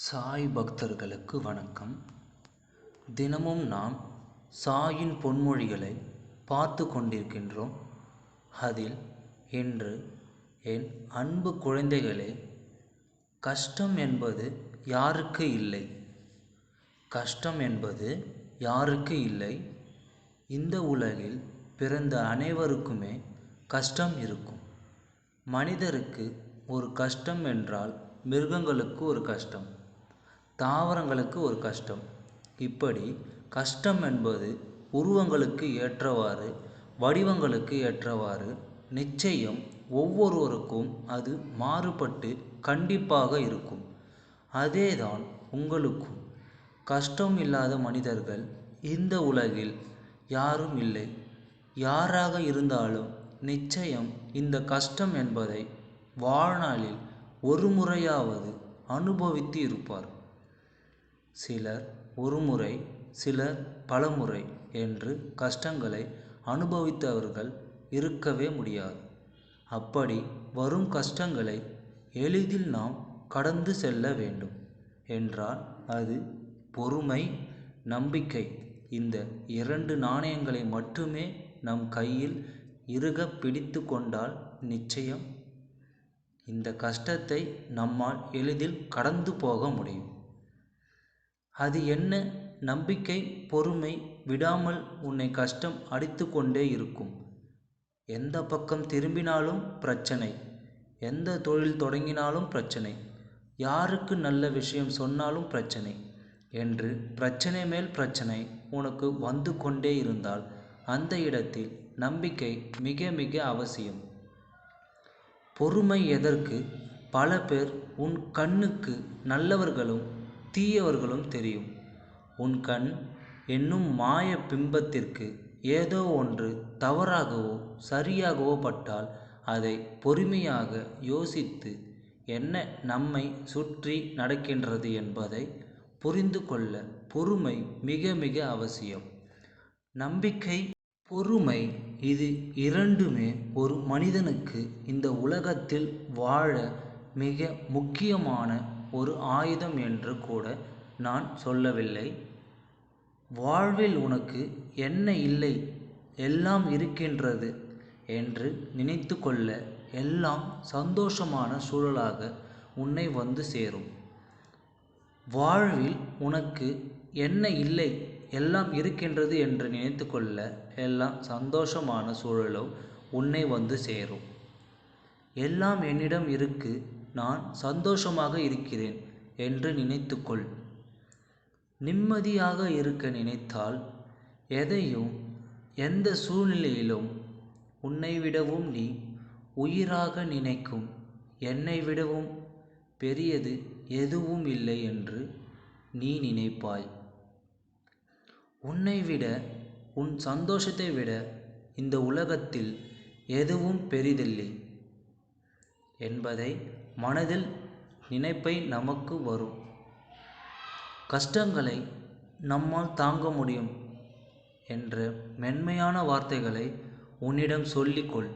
சாய் பக்தர்களுக்கு வணக்கம். தினமும் நாம் சாயின் பொன்மொழிகளை பார்த்து கொண்டிருக்கின்றோம். அதில் இன்று என் அன்பு குழந்தைகளே கஷ்டம் என்பது யாருக்கு இல்லை? கஷ்டம் என்பது யாருக்கு இல்லை? இந்த உலகில் பிறந்த அனைவருக்குமே கஷ்டம் இருக்கும். மனிதருக்கு ஒரு கஷ்டம் என்றால் மிருகங்களுக்கு ஒரு கஷ்டம். தாவரங்களுக்கு ஒரு கஷ்டம். இப்படி கஷ்டம் என்பது உருவங்களுக்கு ஏற்றவாறு வடிவங்களுக்கு ஏற்றவாறு நிச்சயம் ஒவ்வொருவருக்கும் அது மாறுபட்டு கண்டிப்பாக இருக்கும். அதேதான் உங்களுக்கும். கஷ்டம் இல்லாத மனிதர்கள் இந்த உலகில் யாரும் இல்லை. யாராக இருந்தாலும் நிச்சயம் இந்த கஷ்டம் என்பதை வாழ்நாளில் ஒரு முறையாவது அனுபவித்து இருப்பார் சிலர் ஒருமுறை சிலர் பலமுறை என்று கஷ்டங்களை அனுபவித்தவர்கள் இருக்கவே முடியாது. அப்படி வரும் கஷ்டங்களை எளிதில் நாம் கடந்து செல்ல வேண்டும் என்றால் அது பொறுமை நம்பிக்கை. இந்த இரண்டு நாணயங்களை மட்டுமே நம் கையில் இறுக பிடித்து கொண்டால் நிச்சயம். இந்த கஷ்டத்தை நம்மால் எளிதில் கடந்து போக முடியும். அது என்ன? நம்பிக்கை பொறுமை விடாமல் உன்னை கஷ்டம் அடித்து கொண்டே இருக்கும். எந்த பக்கம் திரும்பினாலும் பிரச்சனை. எந்த தொழில் தொடங்கினாலும் பிரச்சனை. யாருக்கு நல்ல விஷயம் சொன்னாலும் பிரச்சனை. என்று பிரச்சனை மேல் பிரச்சனை உனக்கு வந்து கொண்டே இருந்தால் அந்த இடத்தில் நம்பிக்கை மிக மிக அவசியம். பொறுமை எதற்கு? பல பேர் உன் கண்ணுக்கு நல்லவர்களும் தீயவர்களும் தெரியும். உன் கண் என்னும் மாய பிம்பத்திற்கு ஏதோ ஒன்று தவறாகவோ சரியாகவோ பட்டால் அதை பொறுமையாக யோசித்து என்ன நம்மை சுற்றி நடக்கின்றது என்பதை புரிந்து கொள்ள பொறுமை மிக மிக அவசியம். நம்பிக்கை பொறுமை இது இரண்டுமே ஒரு மனிதனுக்கு இந்த உலகத்தில் வாழ மிக முக்கியமான ஒரு ஆயுதம் என்று கூட நான் சொல்லவில்லை. வாழ்வில் உனக்கு என்ன இல்லை? எல்லாம் இருக்கின்றது என்று நினைத்து கொள்ள எல்லாம் சந்தோஷமான சூழலாக உன்னை வந்து சேரும். வாழ்வில் உனக்கு என்ன இல்லை? எல்லாம் இருக்கின்றது என்று நினைத்து கொள்ள எல்லாம் சந்தோஷமான சூழலோ உன்னை வந்து சேரும். எல்லாம் என்னிடம் இருக்கு. நான் சந்தோஷமாக இருக்கிறேன் என்று நினைத்துக்கொள். நிம்மதியாக இருக்க நினைத்தால் எதையும் எந்த சூழ்நிலையிலும் உன்னை விடவும் நீ உயிராக நினைக்கும். என்னை விடவும் பெரியது எதுவும் இல்லை என்று நீ நினைப்பாய். உன்னை விட உன் சந்தோஷத்தை விட இந்த உலகத்தில் எதுவும் பெரிதில்லை. என்பதை மனதில் நினைப்பை நமக்கு வரும். கஷ்டங்களை நம்மால் தாங்க முடியும் என்ற மென்மையான வார்த்தைகளை உன்னிடம் சொல்லிக்கொள்.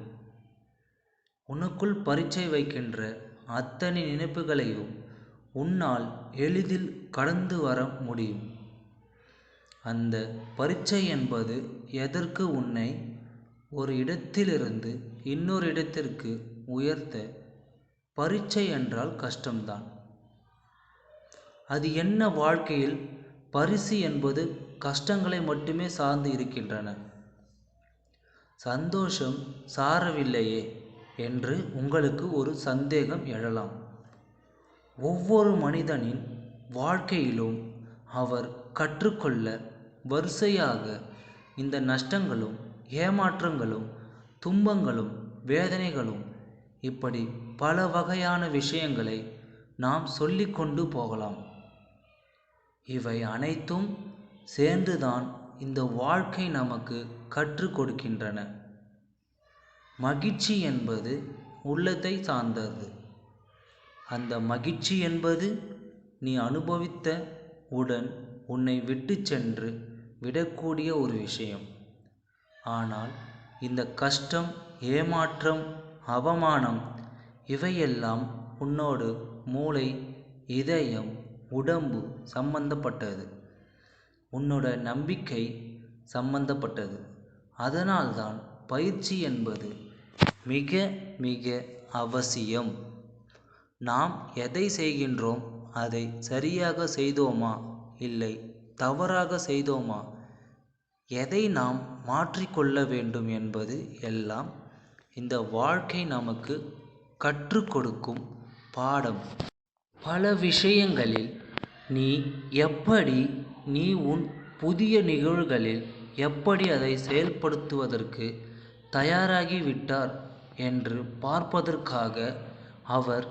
உனக்குள் பரீட்சை வைக்கின்ற அத்தனை நினைப்புகளையும் உன்னால் எளிதில் கடந்து வர முடியும். அந்த பரீட்சை என்பது எதற்கு உன்னை ஒரு இடத்திலிருந்து இன்னொரு இடத்திற்கு உயர்த்த பரீட்சை என்றால் கஷ்டம்தான். அது என்ன வாழ்க்கையில் பரிசு என்பது கஷ்டங்களை மட்டுமே சார்ந்து இருக்கின்றன. சந்தோஷம் சாரவில்லையே என்று உங்களுக்கு ஒரு சந்தேகம் எழலாம். ஒவ்வொரு மனிதனின் வாழ்க்கையிலும் அவர் கற்றுக்கொள்ள வரிசையாக இந்த நஷ்டங்களும் ஏமாற்றங்களும் துன்பங்களும் வேதனைகளும் இப்படி பல வகையான விஷயங்களை நாம் சொல்லிக்கொண்டு போகலாம். இவை அனைத்தும் சேர்ந்துதான் இந்த வாழ்க்கை நமக்கு கற்றுக் கொடுக்கின்றன. மகிழ்ச்சி என்பது உள்ளத்தை சார்ந்தது. அந்த மகிழ்ச்சி என்பது நீ அனுபவித்த உடன் உன்னை விட்டு சென்று விடக்கூடிய ஒரு விஷயம். ஆனால் இந்த கஷ்டம் ஏமாற்றம் அவமானம் இவையெல்லாம் உன்னோடு மூளை இதயம் உடம்பு சம்பந்தப்பட்டது. உன்னோட நம்பிக்கை சம்பந்தப்பட்டது. அதனால்தான் பயிற்சி என்பது மிக மிக அவசியம். நாம் எதை செய்கின்றோம் அதை சரியாக செய்தோமா இல்லை தவறாக செய்தோமா எதை நாம் மாற்றிக்கொள்ள வேண்டும் என்பது எல்லாம் இந்த வாழ்க்கை நமக்கு கற்றுக் கொடுக்கும் பாடம். பல விஷயங்களில் நீ எப்படி நீ உன் புதிய நிகழ்வுகளில் எப்படி அதை செயல்படுத்துவதற்கு தயாராகிவிட்டார் என்று பார்ப்பதற்காக அவர்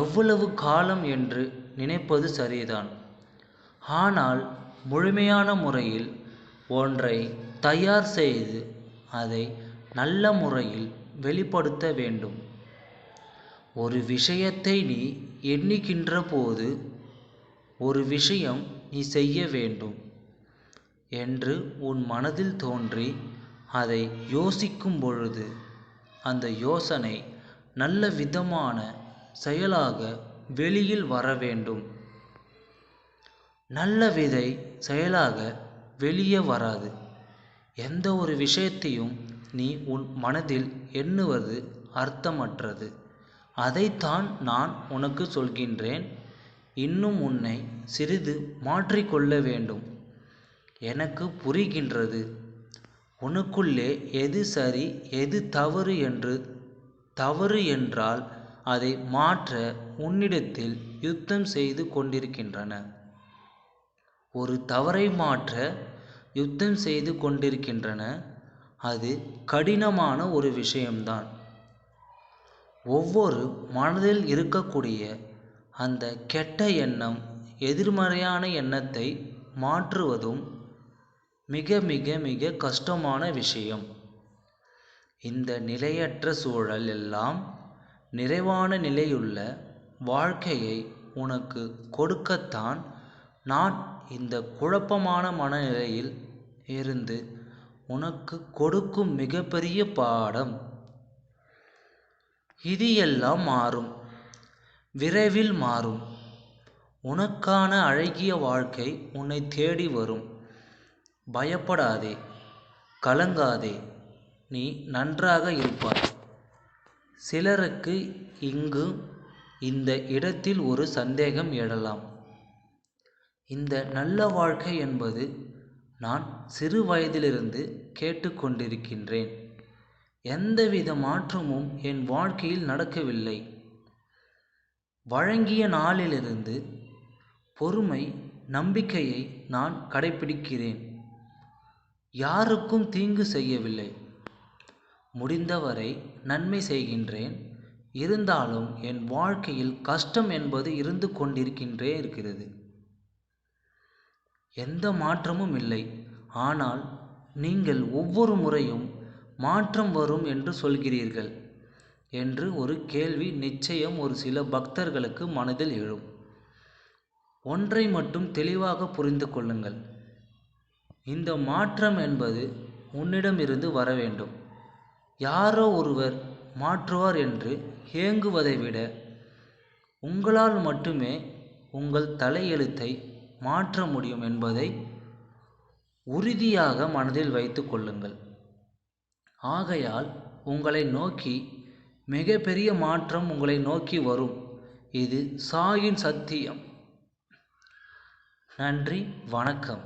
எவ்வளவு காலம் என்று நினைப்பது சரிதான். ஆனால் முழுமையான முறையில் ஒன்றை தயார் செய்து அதை நல்ல முறையில் வெளிப்படுத்த வேண்டும். ஒரு விஷயத்தை நீ எண்ணுகின்ற போது ஒரு விஷயம் நீ செய்ய வேண்டும் என்று உன் மனதில் தோன்றி அதை யோசிக்கும் பொழுது அந்த யோசனை நல்ல விதமான செயலாக வெளியில் வர வேண்டும். நல்ல விதை செயலாக வெளியே வராது. எந்த ஒரு விஷயத்தையும் நீ உன் மனதில் எண்ணுவது அர்த்தமற்றது. அதைத்தான் நான் உனக்கு சொல்கின்றேன். இன்னும் உன்னை சிறிது மாற்றிக்கொள்ள வேண்டும். எனக்கு புரிகின்றது. உனக்குள்ளே எது சரி எது தவறு என்று தவறு என்றால் அதை மாற்ற உன்னிடத்தில் யுத்தம் செய்து கொண்டிருக்கின்றன. ஒரு தவறை மாற்ற யுத்தம் செய்து கொண்டிருக்கின்றன. அது கடினமான ஒரு விஷயம்தான். ஒவ்வொரு மனதில் இருக்கக்கூடிய அந்த கெட்ட எண்ணம் எதிர்மறையான எண்ணத்தை மாற்றுவதும் மிக மிக மிக கஷ்டமான விஷயம். இந்த நிலையற்ற சூழல் எல்லாம் நிறைவான நிலையுள்ள வாழ்க்கையை உனக்கு கொடுக்கத்தான் நான் இந்த குழப்பமான மனநிலையில் இருந்து உனக்கு கொடுக்கும் மிகப்பெரிய பாடம் இது எல்லாம் மாறும். விரைவில் மாறும். உனக்கான அழகிய வாழ்க்கை உன்னை தேடி வரும். பயப்படாதே. கலங்காதே. நீ நன்றாக இருப்பாய். சிலருக்கு இங்கு இந்த இடத்தில் ஒரு சந்தேகம் எழலாம். இந்த நல்ல வாழ்க்கை என்பது நான் சிறு வயதிலிருந்து கேட்டுக்கொண்டிருக்கின்றேன். எந்தவித மாற்றமும் என் வாழ்க்கையில் நடக்கவில்லை. வழங்கிய நாளிலிருந்து பொறுமை நம்பிக்கையை நான் கடைபிடிக்கிறேன் யாருக்கும் தீங்கு செய்யவில்லை. முடிந்தவரை நன்மை செய்கின்றேன். இருந்தாலும் என் வாழ்க்கையில் கஷ்டம் என்பது இருந்து கொண்டிருக்கின்றே இருக்கிறது. எந்த மாற்றமும் இல்லை. ஆனால் நீங்கள் ஒவ்வொரு முறையும் மாற்றம் வரும் என்று சொல்கிறீர்கள்? என்று ஒரு கேள்வி நிச்சயம் ஒரு சில பக்தர்களுக்கு மனதில் எழும். ஒன்றை மட்டும் தெளிவாக புரிந்து கொள்ளுங்கள். இந்த மாற்றம் என்பது உன்னிடமிருந்து வர வேண்டும். யாரோ ஒருவர் மாற்றுவார் என்று ஏங்குவதை விட உங்களால் மட்டுமே உங்கள் தலையெழுத்தை மாற்ற முடியும் என்பதை உறுதியாக மனதில் வைத்து கொள்ளுங்கள். ஆகையால் உங்களை நோக்கி மிகப்பெரிய மாற்றம் உங்களை நோக்கி வரும். இது சாயின் சத்தியம். நன்றி வணக்கம்.